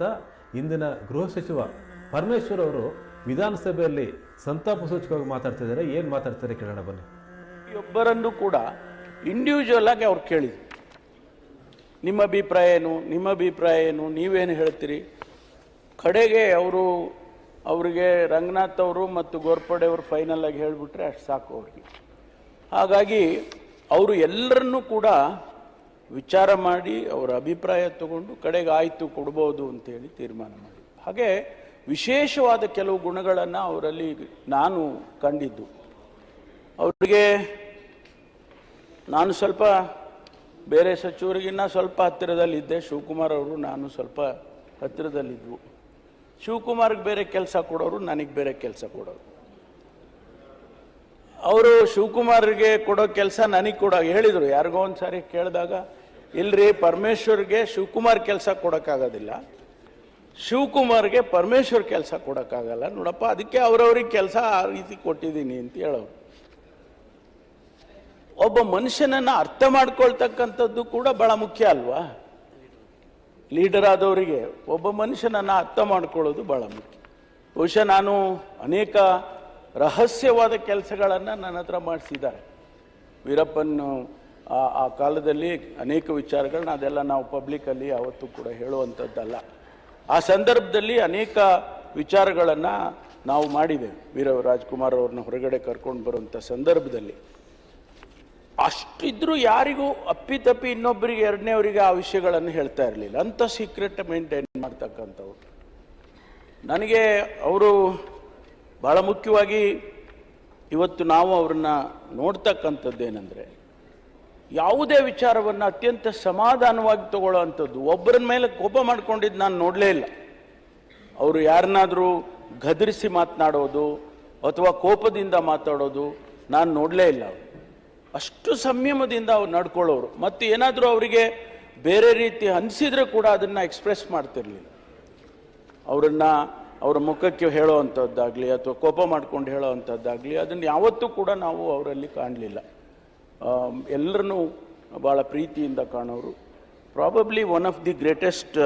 ಇಂದಿನ ಗೃಹ ಸಚಿವ ಪರಮೇಶ್ವರ್ ಅವರು ವಿಧಾನಸಭೆಯಲ್ಲಿ ಸಂತಾಪ ಸೂಚಕವಾಗಿ ಮಾತಾಡ್ತಿದ್ದಾರೆ ಏನು ಮಾತಾಡ್ತಾರೆ ಕೇಳೋಣ ಬನ್ನಿ. ಒಬ್ಬರನ್ನು ಕೂಡ ಇಂಡಿವಿಜುವಲ್ ಆಗಿ ಅವ್ರು ಕೇಳಿದ್ರು. ನಿಮ್ಮ ಅಭಿಪ್ರಾಯ ಏನು? ನಿಮ್ಮ ಅಭಿಪ್ರಾಯ ಏನು? ನೀವೇನು ಹೇಳ್ತೀರಿ? ಕಡೆಗೆ ಅವರು ಅವರಿಗೆ ರಂಗನಾಥ್ ಅವರು ಮತ್ತು ಗೋರ್ಪಡೆ ಅವರು ಫೈನಲ್ ಆಗಿ ಹೇಳಿಬಿಟ್ರೆ ಅಷ್ಟು ಸಾಕು ಅವ್ರಿಗೆ. ಹಾಗಾಗಿ ಅವರು ಎಲ್ಲರನ್ನೂ ಕೂಡ ವಿಚಾರ ಮಾಡಿ ಅವರ ಅಭಿಪ್ರಾಯ ತಗೊಂಡು ಕಡೆಗೆ ಆಯಿತು ಕೊಡ್ಬೋದು ಅಂತೇಳಿ ತೀರ್ಮಾನ ಮಾಡಿ. ಹಾಗೆ ವಿಶೇಷವಾದ ಕೆಲವು ಗುಣಗಳನ್ನು ಅವರಲ್ಲಿ ನಾನು ಕಂಡಿದ್ದು. ಅವರಿಗೆ ನಾನು ಸ್ವಲ್ಪ ಬೇರೆ ಸಚಿವರಿಗಿನ್ನ ಸ್ವಲ್ಪ ಹತ್ತಿರದಲ್ಲಿದ್ದೆ. ಶಿವಕುಮಾರ್ ಅವರು ನಾನು ಸ್ವಲ್ಪ ಹತ್ತಿರದಲ್ಲಿದ್ವು. ಶಿವಕುಮಾರ್ಗೆ ಬೇರೆ ಕೆಲಸ ಕೊಡೋರು, ನನಗೆ ಬೇರೆ ಕೆಲಸ ಕೊಡೋರು. ಅವರು ಶಿವಕುಮಾರ್ಗೆ ಕೊಡೋ ಕೆಲಸ ನನಗೆ ಕೊಡೋ, ಹೇಳಿದರು, ಯಾರಿಗೋ ಒಂದು ಸಾರಿ ಕೇಳಿದಾಗ, ಇಲ್ರಿ, ಪರಮೇಶ್ವರ್ಗೆ ಶಿವಕುಮಾರ್ ಕೆಲಸ ಕೊಡೋಕ್ಕಾಗೋದಿಲ್ಲ. ಶಿವಕುಮಾರ್ಗೆ ಪರಮೇಶ್ವರ್ ಕೆಲಸ ಕೊಡೋಕ್ಕಾಗಲ್ಲ. ನೋಡಪ್ಪ, ಅದಕ್ಕೆ ಅವರವ್ರಿಗೆ ಕೆಲಸ ಆ ರೀತಿ ಕೊಟ್ಟಿದ್ದೀನಿ ಅಂತ ಹೇಳೋರು. ಒಬ್ಬ ಮನುಷ್ಯನನ್ನು ಅರ್ಥ ಮಾಡ್ಕೊಳ್ತಕ್ಕಂಥದ್ದು ಕೂಡ ಬಹಳ ಮುಖ್ಯ ಅಲ್ವಾ? ಲೀಡರ್ ಆದವರಿಗೆ ಒಬ್ಬ ಮನುಷ್ಯನನ್ನು ಅರ್ಥ ಮಾಡ್ಕೊಳ್ಳೋದು ಬಹಳ ಮುಖ್ಯ. ಬಹುಶಃ ನಾನು ಅನೇಕ ರಹಸ್ಯವಾದ ಕೆಲಸಗಳನ್ನು ನನ್ನ ಹತ್ರ ಮಾಡಿಸಿದ್ದಾರೆ. ವೀರಪ್ಪನ್ ಆ ಕಾಲದಲ್ಲಿ ಅನೇಕ ವಿಚಾರಗಳನ್ನ ಅದೆಲ್ಲ ನಾವು ಪಬ್ಲಿಕಲ್ಲಿ ಯಾವತ್ತೂ ಕೂಡ ಹೇಳುವಂಥದ್ದಲ್ಲ ಆ ಸಂದರ್ಭದಲ್ಲಿ ಅನೇಕ ವಿಚಾರಗಳನ್ನು ನಾವು ಮಾಡಿದ್ದೇವೆ ವೀರ ರಾಜ್ಕುಮಾರ್ ಅವ್ರನ್ನ ಹೊರಗಡೆ ಕರ್ಕೊಂಡು ಬರುವಂಥ ಸಂದರ್ಭದಲ್ಲಿ. ಅಷ್ಟಿದ್ರೂ ಯಾರಿಗೂ ಅಪ್ಪಿತಪ್ಪಿ ಇನ್ನೊಬ್ಬರಿಗೆ ಎರಡನೇವರಿಗೆ ಆ ವಿಷಯಗಳನ್ನು ಹೇಳ್ತಾ ಇರಲಿಲ್ಲ. ಅಂಥ ಸೀಕ್ರೆಟ್ ಮೇಂಟೈನ್ ಮಾಡ್ತಕ್ಕಂಥವ್ರು. ನನಗೆ ಅವರು ಬಹಳ ಮುಖ್ಯವಾಗಿ ಇವತ್ತು ನಾವು ಅವ್ರನ್ನ ನೋಡ್ತಕ್ಕಂಥದ್ದೇನೆಂದರೆ ಯಾವುದೇ ವಿಚಾರವನ್ನು ಅತ್ಯಂತ ಸಮಾಧಾನವಾಗಿ ತಗೊಳ್ಳೋ ಅಂಥದ್ದು, ಒಬ್ಬರ ಮೇಲೆ ಕೋಪ ಮಾಡ್ಕೊಂಡಿದ್ದು ನಾನು ನೋಡಲೇ ಇಲ್ಲ. ಅವರು ಯಾರನ್ನಾದರೂ ಗದರಿಸಿ ಮಾತನಾಡೋದು ಅಥವಾ ಕೋಪದಿಂದ ಮಾತಾಡೋದು ನಾನು ನೋಡಲೇ ಇಲ್ಲ ಅವರು. ಅಷ್ಟು ಸಂಯಮದಿಂದ ಅವ್ರು ನಡ್ಕೊಳ್ಳೋರು. ಮತ್ತು ಏನಾದರೂ ಅವರಿಗೆ ಬೇರೆ ರೀತಿ ಅನಿಸಿದ್ರೆ ಕೂಡ ಅದನ್ನು ಎಕ್ಸ್ಪ್ರೆಸ್ ಮಾಡ್ತಿರಲಿಲ್ಲ. ಅವರನ್ನು ಅವರ ಮುಖಕ್ಕೆ ಹೇಳೋ ಅಂಥದ್ದಾಗಲಿ ಅಥವಾ ಕೋಪ ಮಾಡ್ಕೊಂಡು ಹೇಳೋ ಅಂಥದ್ದಾಗಲಿ ಅದನ್ನು ಯಾವತ್ತೂ ಕೂಡ ನಾವು ಅವರಲ್ಲಿ ಕಾಣಲಿಲ್ಲ. ಎಲ್ಲರನ್ನೂ ಭಾಳ ಪ್ರೀತಿಯಿಂದ ಕಾಣೋರು. Probably one of the greatest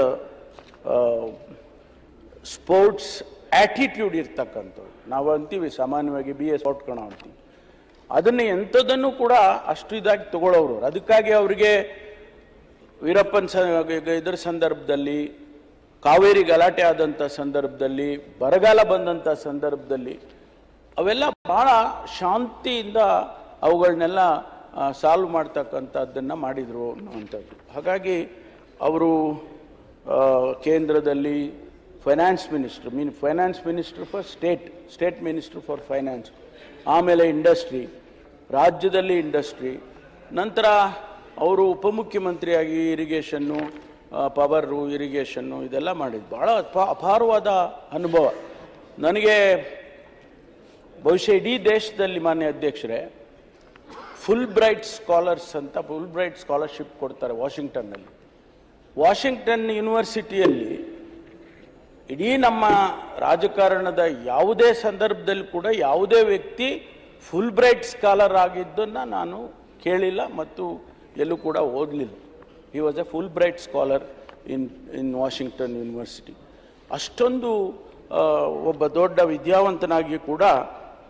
sports attitude ಇರ್ತಕ್ಕಂಥವ್ರು. ನಾವು ಅಂತೀವಿ ಸಾಮಾನ್ಯವಾಗಿ ಬಿ ಎ ಸ್ಪೋರ್ಟ್ ಕಣ ಅಂತೀವಿ. ಅದನ್ನು ಎಂಥದನ್ನು ಕೂಡ ಅಷ್ಟು ಇದಾಗಿ ತಗೊಳ್ಳೋರು ಅದಕ್ಕಾಗಿ ಅವರಿಗೆ ವೀರಪ್ಪನ್ ಸ ಇದರ ಸಂದರ್ಭದಲ್ಲಿ ಕಾವೇರಿ ಗಲಾಟೆ ಆದಂಥ ಸಂದರ್ಭದಲ್ಲಿ, ಬರಗಾಲ ಬಂದಂಥ ಸಂದರ್ಭದಲ್ಲಿ ಅವೆಲ್ಲ ಭಾಳ ಶಾಂತಿಯಿಂದ ಅವುಗಳನ್ನೆಲ್ಲ ಸಾಲ್ವ್ ಮಾಡ್ತಕ್ಕಂಥದ್ದನ್ನು ಮಾಡಿದರು ಅನ್ನುವಂಥದ್ದು. ಹಾಗಾಗಿ ಅವರು ಕೇಂದ್ರದಲ್ಲಿ finance minister mean finance minister for state state minister for finance ಆಮೇಲೆ ಇಂಡಸ್ಟ್ರಿ ರಾಜ್ಯದಲ್ಲಿ ಇಂಡಸ್ಟ್ರಿ ನಂತರ ಅವರು ಉಪಮುಖ್ಯಮಂತ್ರಿಯಾಗಿ ಇರಿಗೇಷನ್ನು ಪವರು ಇರಿಗೇಷನ್ನು ಇದೆಲ್ಲ ಮಾಡಿದ್ದು ಭಾಳ ಅಪ- ಅಪಾರವಾದ ಅನುಭವ. ನನಗೆ ಬಹುಶಃ ಇಡೀ ದೇಶದಲ್ಲಿ ಮಾನ್ಯ ಅಧ್ಯಕ್ಷರೇ ಫುಲ್ ಬ್ರೈಟ್ ಸ್ಕಾಲರ್ಸ್ ಅಂತ ಫುಲ್ ಬ್ರೈಟ್ ಸ್ಕಾಲರ್ಶಿಪ್ ಕೊಡ್ತಾರೆ ವಾಷಿಂಗ್ಟನ್ನಲ್ಲಿ. ವಾಷಿಂಗ್ಟನ್ ಯೂನಿವರ್ಸಿಟಿಯಲ್ಲಿ ಇಡೀ ನಮ್ಮ ರಾಜಕಾರಣದ ಯಾವುದೇ ಸಂದರ್ಭದಲ್ಲಿ ಕೂಡ ಯಾವುದೇ ವ್ಯಕ್ತಿ ಫುಲ್ ಬ್ರೈಟ್ ಸ್ಕಾಲರ್ ಆಗಿದ್ದನ್ನು ನಾನು ಕೇಳಿಲ್ಲ ಮತ್ತು ಎಲ್ಲೂ ಕೂಡ ಓದಲಿಲ್ಲ. ಈ was a Fulbright scholar in in Washington university ಅಷ್ಟೊಂದು ಒಬ್ಬ ದೊಡ್ಡ ವಿದ್ಯಾವಂತನಾಗಿ ಕೂಡ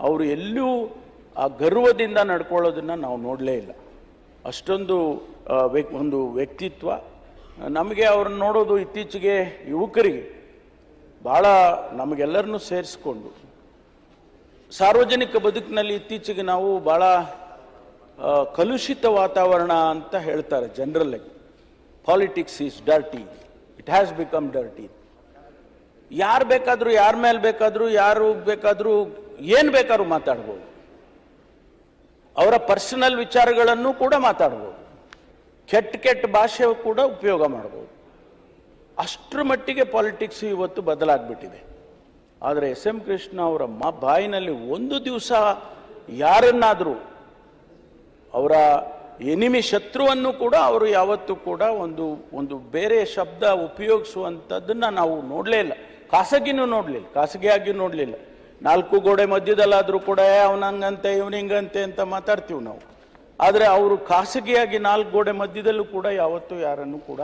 ಅವರು ಎಲ್ಲೂ ಆ ಗರ್ವದಿಂದ ನಡ್ಕೊಳ್ಳೋದನ್ನು ನಾವು ನೋಡಲೇ ಇಲ್ಲ. ಅಷ್ಟೊಂದು ವ್ಯಕ್- ಒಂದು ವ್ಯಕ್ತಿತ್ವ. ನಮಗೆ ಅವ್ರನ್ನ ನೋಡೋದು ಇತ್ತೀಚೆಗೆ ಯುವಕರಿಗೆ ಭಾಳ ನಮಗೆಲ್ಲರನ್ನೂ ಸೇರಿಸ್ಕೊಂಡು, ಸಾರ್ವಜನಿಕ ಬದುಕಿನಲ್ಲಿ ಇತ್ತೀಚೆಗೆ ನಾವು ಭಾಳ ಕಲುಷಿತ ವಾತಾವರಣ ಅಂತ ಹೇಳ್ತಾರೆ general politics is dirty it has become dirty ಯಾರು ಬೇಕಾದರೂ, ಯಾರ ಮೇಲೆ ಬೇಕಾದರೂ, ಯಾರು ಬೇಕಾದರೂ ಏನು ಬೇಕಾದ್ರೂ ಮಾತಾಡ್ಬೋದು. ಅವರ ಪರ್ಸನಲ್ ವಿಚಾರಗಳನ್ನು ಕೂಡ ಮಾತಾಡ್ಬೋದು. ಕೆಟ್ಟ ಕೆಟ್ಟ ಭಾಷೆ ಕೂಡ ಉಪಯೋಗ ಮಾಡ್ಬೋದು. ಅಷ್ಟರ ಮಟ್ಟಿಗೆ ಪಾಲಿಟಿಕ್ಸ್ ಇವತ್ತು ಬದಲಾಗ್ಬಿಟ್ಟಿದೆ. ಆದರೆ ಎಸ್ ಎಂ ಕೃಷ್ಣ ಅವರ ಮ, ಬಾಯಿನಲ್ಲಿ ಒಂದು ದಿವಸ ಯಾರನ್ನಾದರೂ ಅವರ ಎನಿಮಿ ಶತ್ರುವನ್ನು ಕೂಡ ಅವರು ಯಾವತ್ತೂ ಕೂಡ ಒಂದು ಒಂದು ಬೇರೆ ಶಬ್ದ ಉಪಯೋಗಿಸುವಂಥದ್ದನ್ನು ನಾವು ನೋಡಲೇ ಇಲ್ಲ. ಖಾಸಗಿನೂ ನೋಡಲಿಲ್ಲ ಖಾಸಗಿಯಾಗಿ ನೋಡಲಿಲ್ಲ ನಾಲ್ಕು ಗೋಡೆ ಮಧ್ಯದಲ್ಲಾದರೂ ಕೂಡ ಅವನಂಗಂತೆ ಇವನಿಂಗಂತೆ ಅಂತ ಮಾತಾಡ್ತೀವಿ ನಾವು. ಆದರೆ ಅವರು ಖಾಸಗಿಯಾಗಿ ನಾಲ್ಕು ಗೋಡೆ ಮಧ್ಯದಲ್ಲೂ ಕೂಡ ಯಾವತ್ತೂ ಯಾರನ್ನು ಕೂಡ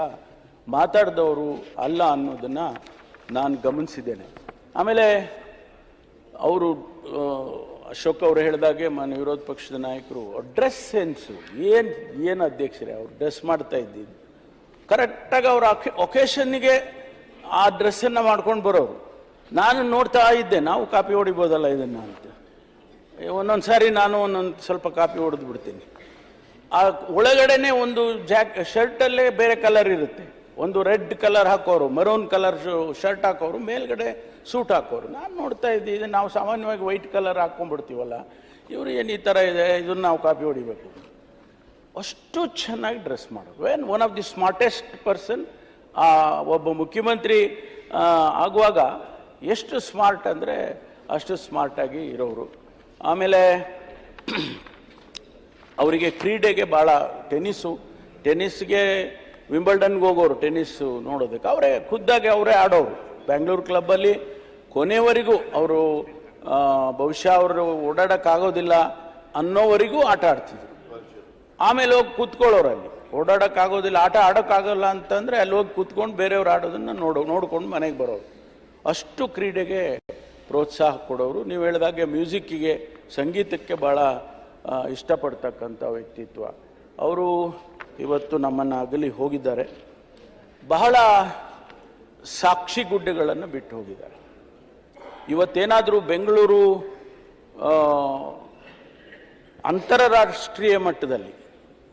ಮಾತಾಡಿದವರು ಅಲ್ಲ ಅನ್ನೋದನ್ನ ನಾನು ಗಮನಿಸಿದ್ದೇನೆ. ಆಮೇಲೆ, ಅವರು ಅಶೋಕ್ ಅವರು ಹೇಳಿದಾಗೆ ಮಾನ್ಯ ವಿರೋಧ ಪಕ್ಷದ ನಾಯಕರು ಡ್ರೆಸ್ ಸೆನ್ಸು ಏನು ಏನು ಅಧ್ಯಕ್ಷರೇ ಅವ್ರು? ಡ್ರೆಸ್ ಮಾಡ್ತಾ ಇದ್ದಿದ್ದು ಕರೆಕ್ಟಾಗಿ ಅವ್ರ ಒಕೇಶನ್ನಿಗೆ ಆ ಡ್ರೆಸ್ಸನ್ನು ಮಾಡ್ಕೊಂಡು ಬರೋರು. ನಾನು ನೋಡ್ತಾ ಇದ್ದೆ, ನಾವು ಕಾಪಿ ಹೊಡಿಬೋದಲ್ಲ ಇದನ್ನು ಅಂತ. ಒಂದೊಂದು ಸಾರಿ ನಾನು ಒಂದೊಂದು ಸ್ವಲ್ಪ ಕಾಪಿ ಹೊಡೆದು ಬಿಡ್ತೀನಿ. ಆ, ಒಳಗಡೆನೆ ಒಂದು ಜಾಕ್ ಶರ್ಟಲ್ಲೇ ಬೇರೆ ಕಲರ್ ಇರುತ್ತೆ. ಒಂದು ರೆಡ್ ಕಲರ್ ಹಾಕೋರು, ಮರೂನ್ ಕಲರ್ ಶರ್ಟ್ ಹಾಕೋರು, ಮೇಲ್ಗಡೆ ಸೂಟ್ ಹಾಕೋರು. ನಾನು ನೋಡ್ತಾ ಇದ್ದೀನಿ ನಾವು ಸಾಮಾನ್ಯವಾಗಿ ವೈಟ್ ಕಲರ್ ಹಾಕೊಂಡ್ಬಿಡ್ತೀವಲ್ಲ, ಇವರು ಏನು ಈ ಥರ ಇದೆ, ಇದನ್ನು ನಾವು ಕಾಪಿ ಹೊಡಿಬೇಕು. ಅಷ್ಟು ಚೆನ್ನಾಗಿ ಡ್ರೆಸ್ ಮಾಡೋರು. When one of the smartest person ಒಬ್ಬ ಮುಖ್ಯಮಂತ್ರಿ ಆಗುವಾಗ ಎಷ್ಟು ಸ್ಮಾರ್ಟ್ ಅಂದರೆ ಅಷ್ಟು ಸ್ಮಾರ್ಟಾಗಿ ಇರೋರು. ಆಮೇಲೆ ಅವರಿಗೆ ಕ್ರೀಡೆಗೆ ಭಾಳ ಟೆನ್ನಿಸ್ಸು ಟೆನ್ನಿಸ್ಗೆ ವಿಂಬಲ್ಡನ್ಗೆ ಹೋಗೋರು ಟೆನ್ನಿಸ್ಸು ನೋಡೋದಕ್ಕೆ ಅವರೇ ಖುದ್ದಾಗಿ ಅವರೇ ಆಡೋರು. ಬ್ಯಾಂಗ್ಳೂರು ಕ್ಲಬ್ಬಲ್ಲಿ ಕೊನೆವರೆಗೂ ಅವರು ಬಹುಶಃ ಅವರು ಓಡಾಡೋಕ್ಕಾಗೋದಿಲ್ಲ ಅನ್ನೋವರೆಗೂ ಆಟ ಆಡ್ತಿದ್ರು. ಆಮೇಲೆ ಹೋಗಿ ಕೂತ್ಕೊಳ್ಳೋರು ಅಲ್ಲಿ. ಓಡಾಡೋಕ್ಕಾಗೋದಿಲ್ಲ, ಆಟ ಆಡೋಕ್ಕಾಗಲ್ಲ ಅಂತಂದರೆ ಅಲ್ಲಿ ಹೋಗಿ ಕೂತ್ಕೊಂಡು ಬೇರೆಯವ್ರು ಆಡೋದನ್ನು ನೋಡೋ, ನೋಡ್ಕೊಂಡು ಮನೆಗೆ ಬರೋರು. ಅಷ್ಟು ಕ್ರೀಡೆಗೆ ಪ್ರೋತ್ಸಾಹ ಕೊಡೋರು. ನೀವು ಹೇಳಿದಾಗೆ ಮ್ಯೂಸಿಕ್ಕಿಗೆ, ಸಂಗೀತಕ್ಕೆ ಭಾಳ ಇಷ್ಟಪಡ್ತಕ್ಕಂಥ ವ್ಯಕ್ತಿತ್ವ. ಅವರು ಇವತ್ತು ನಮ್ಮನ್ನು ಅಗಲಿ ಹೋಗಿದ್ದಾರೆ. ಬಹಳ ಸಾಕ್ಷಿ ಗುಡ್ಡೆಗಳನ್ನು ಬಿಟ್ಟು ಹೋಗಿದ್ದಾರೆ. ಇವತ್ತೇನಾದರೂ ಬೆಂಗಳೂರು ಅಂತರರಾಷ್ಟ್ರೀಯ ಮಟ್ಟದಲ್ಲಿ,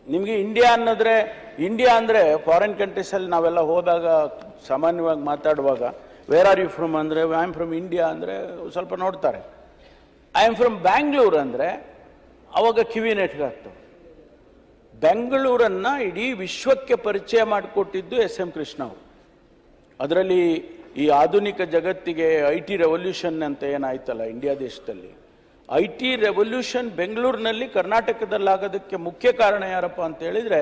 ನಿಮಗೆ ಇಂಡಿಯಾ ಅನ್ನೋದ್ರೆ, ಇಂಡಿಯಾ ಅಂದರೆ ಫಾರಿನ್ ಕಂಟ್ರೀಸಲ್ಲಿ ನಾವೆಲ್ಲ ಹೋದಾಗ ಸಾಮಾನ್ಯವಾಗಿ ಮಾತಾಡುವಾಗ ವೇರ್ ಆರ್ ಯು ಫ್ರಮ್ ಅಂದರೆ ಐ ಆಮ್ ಫ್ರಮ್ ಇಂಡಿಯಾ ಅಂದರೆ ಸ್ವಲ್ಪ ನೋಡ್ತಾರೆ. ಐ ಆಮ್ ಫ್ರಮ್ ಬ್ಯಾಂಗ್ಳೂರ್ ಅಂದರೆ, ಅವಾಗ ಕಿವಿ ನೆಟ್ಗಾಗ್ತವೆ. ಬೆಂಗಳೂರನ್ನ ಇಡೀ ವಿಶ್ವಕ್ಕೆ ಪರಿಚಯ ಮಾಡಿಕೊಟ್ಟಿದ್ದು ಎಸ್ ಎಂ ಕೃಷ್ಣ ಅವರು. ಅದರಲ್ಲಿ ಈ ಆಧುನಿಕ ಜಗತ್ತಿಗೆ ಐ ಟಿ ರೆವಲ್ಯೂಷನ್ ಅಂತ ಏನಾಯ್ತಲ್ಲ ಇಂಡಿಯಾ ದೇಶದಲ್ಲಿ? ಐ ಟಿ ರೆವಲ್ಯೂಷನ್ ಬೆಂಗಳೂರಿನಲ್ಲಿ ಕರ್ನಾಟಕದಲ್ಲಾಗೋದಕ್ಕೆ ಮುಖ್ಯ ಕಾರಣ ಯಾರಪ್ಪ ಅಂತ ಹೇಳಿದರೆ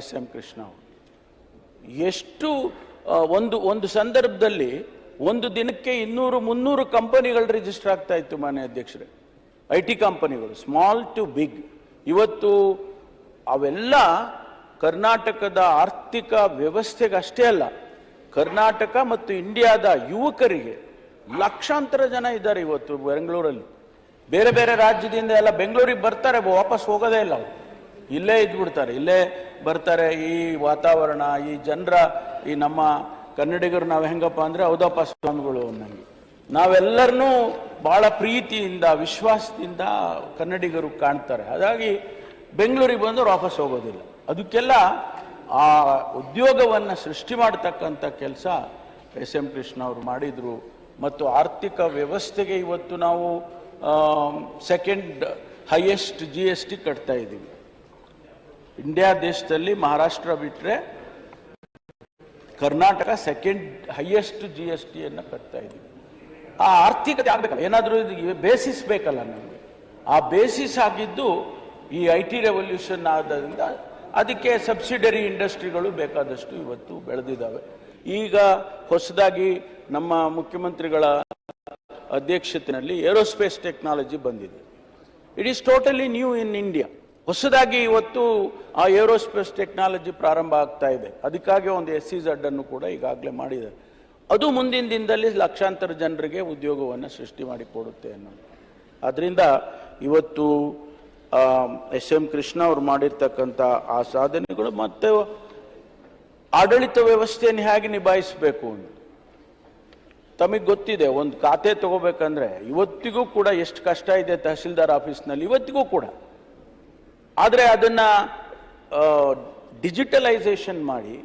ಎಸ್ ಎಂ ಕೃಷ್ಣ ಅವರು. ಎಷ್ಟು ಒಂದು ಒಂದು ಸಂದರ್ಭದಲ್ಲಿ ಒಂದು ದಿನಕ್ಕೆ ಇನ್ನೂರು, ಮುನ್ನೂರು ಕಂಪನಿಗಳು ರಿಜಿಸ್ಟರ್ ಆಗ್ತಾ ಇತ್ತು ಮಾನ್ಯ ಅಧ್ಯಕ್ಷರೇ. ಐ ಟಿ ಕಂಪನಿಗಳು, ಸ್ಮಾಲ್ ಟು ಬಿಗ್. ಇವತ್ತು ಅವೆಲ್ಲ ಕರ್ನಾಟಕದ ಆರ್ಥಿಕ ವ್ಯವಸ್ಥೆಗೆ ಅಷ್ಟೇ ಅಲ್ಲ, ಕರ್ನಾಟಕ ಮತ್ತು ಇಂಡಿಯಾದ ಯುವಕರಿಗೆ ಲಕ್ಷಾಂತರ ಜನ ಇದ್ದಾರೆ ಇವತ್ತು ಬೆಂಗಳೂರಲ್ಲಿ. ಬೇರೆ ಬೇರೆ ರಾಜ್ಯದಿಂದ ಎಲ್ಲ ಬೆಂಗಳೂರಿಗೆ ಬರ್ತಾರೆ, ವಾಪಸ್ ಹೋಗೋದೇ ಇಲ್ಲ ಅವರು. ಇಲ್ಲೇ ಇದ್ಬಿಡ್ತಾರೆ, ಇಲ್ಲೇ ಬರ್ತಾರೆ, ಈ ವಾತಾವರಣ, ಈ ಜನರ, ಈ ನಮ್ಮ ಕನ್ನಡಿಗರು ನಾವು ಹೆಂಗಪ್ಪ ಅಂದರೆ ಹೌದಪ್ಪ ಸ್ವಾಮಿಗಳು ಅನ್ನಂಗೆ. ನಾವೆಲ್ಲರನ್ನೂ ಭಾಳ ಪ್ರೀತಿಯಿಂದ, ವಿಶ್ವಾಸದಿಂದ ಕನ್ನಡಿಗರು ಕಾಣ್ತಾರೆ. ಹಾಗಾಗಿ ಬೆಂಗಳೂರಿಗೆ ಬಂದವರು ವಾಪಸ್ ಹೋಗೋದಿಲ್ಲ. ಅದಕ್ಕೆಲ್ಲ ಆ ಉದ್ಯೋಗವನ್ನು ಸೃಷ್ಟಿ ಮಾಡತಕ್ಕಂಥ ಕೆಲಸ ಎಸ್ ಎಂ ಕೃಷ್ಣ ಅವರು ಮಾಡಿದರು. ಮತ್ತು ಆರ್ಥಿಕ ವ್ಯವಸ್ಥೆಗೆ ಇವತ್ತು ನಾವು second highest G S T ಕಟ್ತಾ ಇದ್ದೀವಿ. ಇಂಡಿಯಾ ದೇಶದಲ್ಲಿ ಮಹಾರಾಷ್ಟ್ರ ಬಿಟ್ಟರೆ Karnataka second highest G S ಟಿಯನ್ನು ಕಟ್ತಾ ಇದ್ದೀವಿ. ಆ ಆರ್ಥಿಕತೆ ಆಗಬೇಕಲ್ಲ. ಏನಾದರೂ ಬೇಸಿಸ್ ಬೇಕಲ್ಲ ನಮಗೆ. ಆ ಬೇಸಿಸ್ ಆಗಿದ್ದು ಈ ಐ ಟಿ ರೆವಲ್ಯೂಷನ್ ಆದ್ದರಿಂದ ಅದಕ್ಕೆ ಸಬ್ಸಿಡರಿ ಇಂಡಸ್ಟ್ರಿಗಳು ಬೇಕಾದಷ್ಟು ಇವತ್ತು ಬೆಳೆದಿದ್ದಾವೆ. ಈಗ ಹೊಸದಾಗಿ ನಮ್ಮ ಮುಖ್ಯಮಂತ್ರಿಗಳ ಅಧ್ಯಕ್ಷತೆಯಲ್ಲಿ ಏರೋಸ್ಪೇಸ್ ಟೆಕ್ನಾಲಜಿ ಬಂದಿದೆ. It is totally new in India ಹೊಸದಾಗಿ ಇವತ್ತು ಆ ಏರೋಸ್ಪೇಸ್ ಟೆಕ್ನಾಲಜಿ ಪ್ರಾರಂಭ ಆಗ್ತಾ ಇದೆ. ಅದಕ್ಕಾಗಿ ಒಂದು ಎಸ್ ಸಿ ಝಡ್ ಅನ್ನು ಕೂಡ ಈಗಾಗಲೇ ಮಾಡಿದ್ದಾರೆ. ಅದು ಮುಂದಿನ ದಿನದಲ್ಲಿ ಲಕ್ಷಾಂತರ ಜನರಿಗೆ ಉದ್ಯೋಗವನ್ನು ಸೃಷ್ಟಿ ಮಾಡಿಕೊಡುತ್ತೆ ಅನ್ನೋದು. ಅದರಿಂದ ಇವತ್ತು ಎಸ್ ಎಂ ಕೃಷ್ಣ ಅವರು ಮಾಡಿರ್ತಕ್ಕಂಥ ಆ ಸಾಧನೆಗಳು ಮತ್ತೆ ಆಡಳಿತ ವ್ಯವಸ್ಥೆಯನ್ನು ಹೇಗೆ ನಿಭಾಯಿಸಬೇಕು ಅಂತ. ತಮಗೆ ಗೊತ್ತಿದೆ, ಒಂದು ಖಾತೆ ತಗೋಬೇಕಂದ್ರೆ ಇವತ್ತಿಗೂ ಕೂಡ ಎಷ್ಟು ಕಷ್ಟ ಇದೆ ತಹಸೀಲ್ದಾರ್ ಆಫೀಸ್ನಲ್ಲಿ, ಇವತ್ತಿಗೂ ಕೂಡ. ಆದರೆ ಅದನ್ನ ಡಿಜಿಟಲೈಸೇಷನ್ ಮಾಡಿ,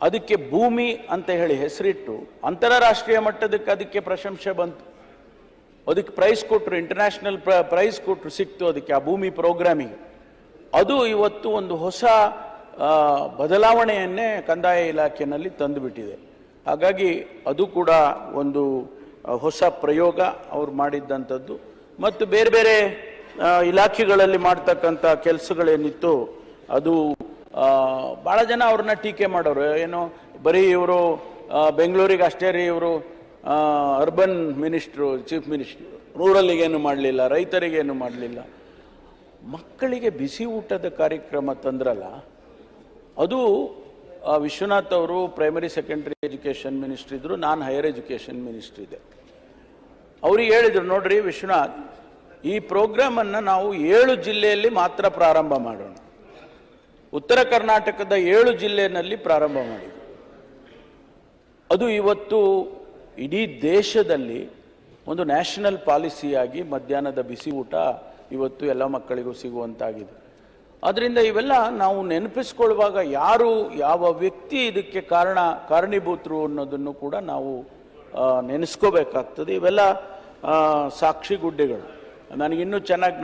ಅದಕ್ಕೆ ಭೂಮಿ ಅಂತ ಹೇಳಿ ಹೆಸರಿಟ್ಟು, ಅಂತಾರಾಷ್ಟ್ರೀಯ ಮಟ್ಟದಕ್ಕೆ ಅದಕ್ಕೆ ಪ್ರಶಂಸೆ ಬಂತು. ಅದಕ್ಕೆ ಪ್ರೈಸ್ ಕೊಟ್ಟರು ಇಂಟರ್ನ್ಯಾಷನಲ್ ಪ್ರೈಸ್ ಕೊಟ್ಟರು ಸಿಕ್ತು ಅದಕ್ಕೆ, ಆ ಭೂಮಿ ಪ್ರೋಗ್ರಾಮಿಗೆ ಅದು ಇವತ್ತು ಒಂದು ಹೊಸ ಬದಲಾವಣೆಯನ್ನೇ ಕಂದಾಯ ಇಲಾಖೆಯಲ್ಲಿ ತಂದುಬಿಟ್ಟಿದೆ. ಹಾಗಾಗಿ ಅದು ಕೂಡ ಒಂದು ಹೊಸ ಪ್ರಯೋಗ ಅವ್ರು ಮಾಡಿದ್ದಂಥದ್ದು. ಮತ್ತು ಬೇರೆ ಬೇರೆ ಇಲಾಖೆಗಳಲ್ಲಿ ಮಾಡ್ತಕ್ಕಂಥ ಕೆಲಸಗಳೇನಿತ್ತು, ಅದು ಭಾಳ ಜನ ಅವ್ರನ್ನ ಟೀಕೆ ಮಾಡೋರು. ಏನು, ಬರೀ ಇವರು ಬೆಂಗಳೂರಿಗೆ ಅಷ್ಟೇ ರೀ ಇವರು ಅರ್ಬನ್ ಮಿನಿಸ್ಟ್ರು ಚೀಫ್ ಮಿನಿಸ್ಟ್ರು ರೂರಲ್ಲಿಗೇನು ಮಾಡಲಿಲ್ಲ, ರೈತರಿಗೇನು ಮಾಡಲಿಲ್ಲ. ಮಕ್ಕಳಿಗೆ ಬಿಸಿ ಊಟದ ಕಾರ್ಯಕ್ರಮ ತಂದ್ರಲ್ಲ, ಅದು ವಿಶ್ವನಾಥ್ ಅವರು ಪ್ರೈಮರಿ ಸೆಕೆಂಡ್ರಿ ಎಜುಕೇಷನ್ ಮಿನಿಸ್ಟ್ರಿ ಇದ್ದರು ನಾನು ಹೈಯರ್ ಎಜುಕೇಷನ್ ಮಿನಿಸ್ಟ್ರಿ ಇದೆ ಅವ್ರಿಗೆ ಹೇಳಿದ್ರು, ನೋಡ್ರಿ ವಿಶ್ವನಾಥ್, ಈ ಪ್ರೋಗ್ರಾಮ್ ಅನ್ನ ನಾವು ಏಳು ಜಿಲ್ಲೆಯಲ್ಲಿ ಮಾತ್ರ ಪ್ರಾರಂಭ ಮಾಡೋಣ. ಉತ್ತರ ಕರ್ನಾಟಕದ ಏಳು ಜಿಲ್ಲೆಯಲ್ಲಿ ಪ್ರಾರಂಭ ಮಾಡಿದ್ರು. ಅದು ಇವತ್ತು ಇಡೀ ದೇಶದಲ್ಲಿ ಒಂದು ನ್ಯಾಷನಲ್ ಪಾಲಿಸಿಯಾಗಿ ಮಧ್ಯಾಹ್ನದ ಬಿಸಿ ಊಟ ಇವತ್ತು ಎಲ್ಲ ಮಕ್ಕಳಿಗೂ ಸಿಗುವಂತಾಗಿದೆ. ಅದರಿಂದ ಇವೆಲ್ಲ ನಾವು ನೆನಪಿಸ್ಕೊಳ್ಳುವಾಗ ಯಾರು ಯಾವ ವ್ಯಕ್ತಿ ಇದಕ್ಕೆ ಕಾರಣ, ಕಾರಣೀಭೂತರು ಅನ್ನೋದನ್ನು ಕೂಡ ನಾವು ನೆನೆಸ್ಕೋಬೇಕಾಗ್ತದೆ. ಇವೆಲ್ಲ ಸಾಕ್ಷಿ ಗುಡ್ಡೆಗಳು. ನನಗಿನ್ನೂ ಚೆನ್ನಾಗಿ